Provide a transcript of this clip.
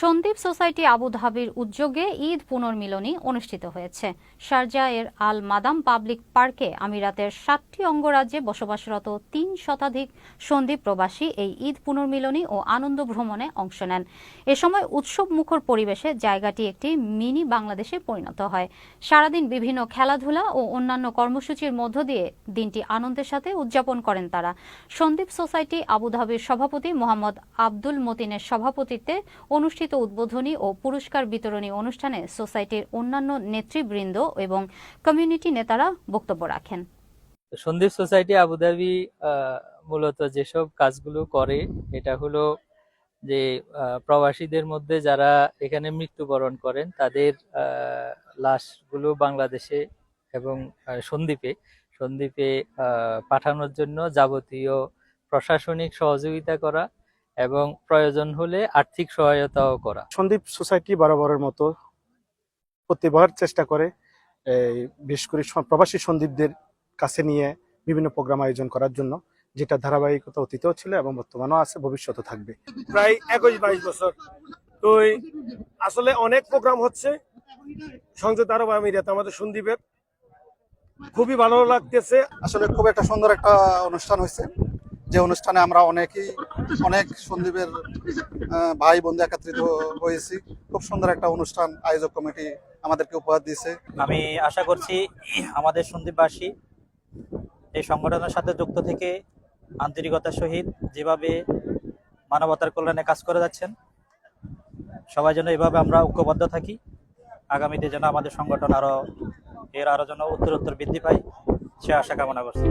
Sandeep society আবুধাবির উদ্যোগে ঈদ পুনর্মিলনী অনুষ্ঠিত হয়েছে। শারজা এর আল মাদাম পাবলিক পার্কে আমিরাতের সাতটি অঙ্গরাজ্যে বসবাসরত তিন শতাধিক সন্দীপ প্রবাসী এই ঈদ পুনর্মিলনী ও আনন্দ ভ্রমণে অংশ নেন। এ সময় উৎসব মুখর পরিবেশে জায়গাটি একটি মিনি বাংলাদেশে পরিণত হয়। সারাদিন বিভিন্ন খেলাধুলা ও অন্যান্য কর্মসূচির মধ্য দিয়ে দিনটি আনন্দের সাথে উদযাপন করেন তারা। সন্দীপ সোসাইটি আবুধাবির সভাপতি মোহাম্মদ আব্দুল মতিনের সভাপতিত্বে অনুষ্ঠিত উদ্বোধনী ও পুরস্কার বিতরণী অনুষ্ঠানে সোসাইটির অন্যান্য নেতৃবৃন্দ এবং কমিউনিটি নেতারা বক্তব্য রাখেন। সন্দীপ সোসাইটি আবুধাবি মূলত যেসব কাজগুলো করে, এটা হলো যে প্রবাসীদের মধ্যে যারা এখানে মৃত্যুবরণ করেন, তাদের লাশগুলো বাংলাদেশে এবং সন্দ্বীপে সন্দ্বীপে পাঠানোর জন্য যাবতীয় প্রশাসনিক সহযোগিতা করা এবং প্রয়োজন হলে আর্থিক সহায়তাও করা। সন্দীপ সোসাইটি বরাবরের মতো প্রতিবার চেষ্টা করে এই বিশেষ করে প্রবাসী সন্দীপদের কাছে নিয়ে বিভিন্ন প্রোগ্রাম আয়োজন করার জন্য যেটা ধারাবাহিকতা অতীতেও ছিল এবং বর্তমানেও আছে ভবিষ্যতে থাকবে। প্রায় একুশ বাইশ বছর। তো আসলে অনেক প্রোগ্রাম হচ্ছে সংযুক্ত আরব আমিরাত আমাদের সন্দীপের। খুবই ভালো লাগতেছে। আসলে খুব একটা সুন্দর একটা অনুষ্ঠান হয়েছে। যে অনুষ্ঠানে আমরা অনেকেই, অনেক সন্দীপের ভাই বন্ধু একত্রিত হয়েছি। খুব সুন্দর একটা অনুষ্ঠান আয়োজক কমিটি আমাদেরকে উপহার দিয়েছে। আমি আশা করছি আমাদের সন্দীপবাসী এই সংগঠনের সাথে যুক্ত থেকে আন্তরিকতার সহিত যেভাবে মানবতার কল্যাণে কাজ করে যাচ্ছেন, সবাই যেন এভাবে আমরা ঐক্যবদ্ধ থাকি। আগামীতে যেন আমাদের সংগঠন আরও, এর আরও যেন উত্তর উত্তর বৃদ্ধি পায়, সে আশা কামনা করছি।